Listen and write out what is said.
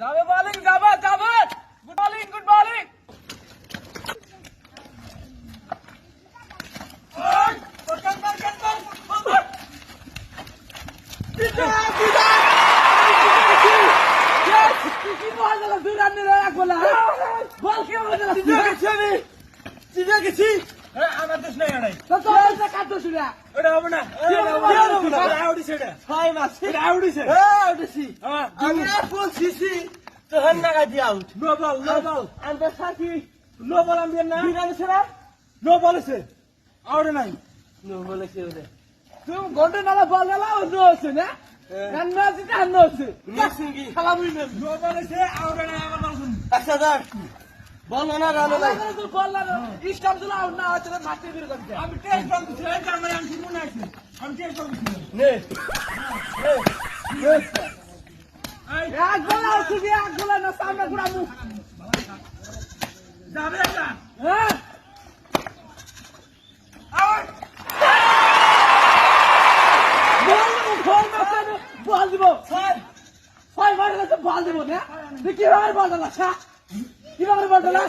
যাবে বলিং যাবে যাবে গুড বলিং গুড বলিং আমার দোষ নাই এটা হবে না এটা হবে? না এটা আউডিছে এটা এটা আউডিছে হ্যাঁ আমি বলছি তোর নাগা দিয়ে out no ball no ball আমরা থাকি নো বল আমি না। বিড়ালে সেরা নো? বলেছে আউডে নাই। নো বলেছে ওরে তুমি গন্ডে নালা বল নালা অন্য আছে না? রান্না আছে রান্না আছে। মিসিঙ্গি খেলা বুঝি না। নো বলেছে নাই আমার আচ্ছা দাঁড় বল না রানো নাই বল না ইস্টাম দিলা না আছে মাঠে বের করতে আমি টেস্ট দিছি এই কারণে আমি শুনব না আছে আমি টেস্ট বল দিছি নে। এক গোল দিয়ে এক গোল না সামনে যাবে না হ্যাঁ। বল দিব। ছয়। ছয় মারলে বল দিব না। তুই কীভাবে বল দিলা কীভাবে বল দিলা